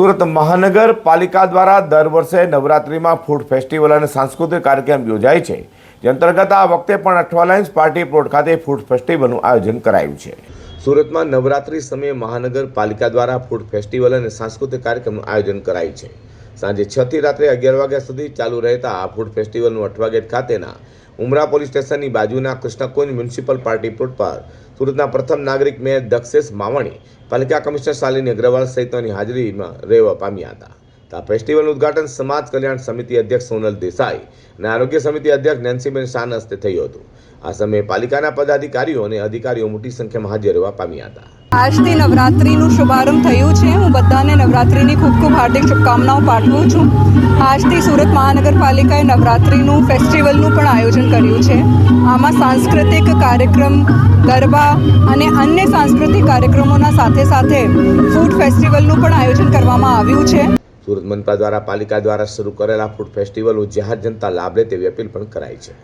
સુરત મહાનગરપાલિકા દ્વારા દર વર્ષે નવરાત્રિમાં ફૂડ ફેસ્ટિવલ અને સાંસ્કૃતિક કાર્યક્રમ યોજાય છે. જે અંતર્ગત આ વખતે પણ અઠવાલાઇન્સ પાર્ટી પ્લોટ ખાતે ફૂડ ફેસ્ટિવલનું આયોજન કરાયું છે. સુરતમાં નવરાત્રિ સમયે મહાનગરપાલિકા દ્વારા ફૂડ ફેસ્ટિવલ અને સાંસ્કૃતિક કાર્યક્રમનું આયોજન કરાયું છે. સાંજે છ થી રાત્રે અગિયાર વાગ્યા સુધી ચાલુ રહેતા આ ફૂડ ફેસ્ટિવલનું અઠવાગેટ ખાતેના ઉમરા પોલીસ સ્ટેશનની બાજુના કૃષ્ણકુંજ મ્યુનિસિપલ પાર્ટી પ્લોટ પર સુરતના પ્રથમ નાગરિક મેયર દક્ષેશ માવાણી પાલિકા કમિશનર શાલિની અગ્રવાલ સહિતની હાજરીમાં રહેવા પામ્યા હતા. આ ફેસ્ટિવલનું ઉદ્ઘાટન સમાજ કલ્યાણ સમિતિ અધ્યક્ષ સોનલ દેસાઈ અને આરોગ્ય સમિતિ અધ્યક્ષ નેન્સીબેન શાન હસ્તે થયું હતું. આ સમયે પાલિકાના પદાધિકારીઓ અને અધિકારીઓ મોટી સંખ્યામાં હાજર રહેવા પામ્યા હતા. આજથી નવરાત્રિનું શુભારંભ થયું છે. હું બધાને નવરાત્રિની ખૂબ ખૂબ હાર્દિક શુભકામનાઓ પાઠવું છું. આજથી સુરત મહાનગરપાલિકાએ નવરાત્રિનું ફેસ્ટિવલનું પણ આયોજન કર્યું છે. આમાં સાંસ્કૃતિક કાર્યક્રમ, ગરબા અને અન્ય સાંસ્કૃતિક કાર્યક્રમોના સાથે સાથે ફૂડ ફેસ્ટિવલનું પણ આયોજન કરવામાં આવ્યું છે. સુરત મનપા દ્વારા પાલિકા દ્વારા શરૂ કરેલા ફૂડ ફેસ્ટિવલનું જાહેર જનતા લાભ લે તેવી અપીલ પણ કરાઈ છે.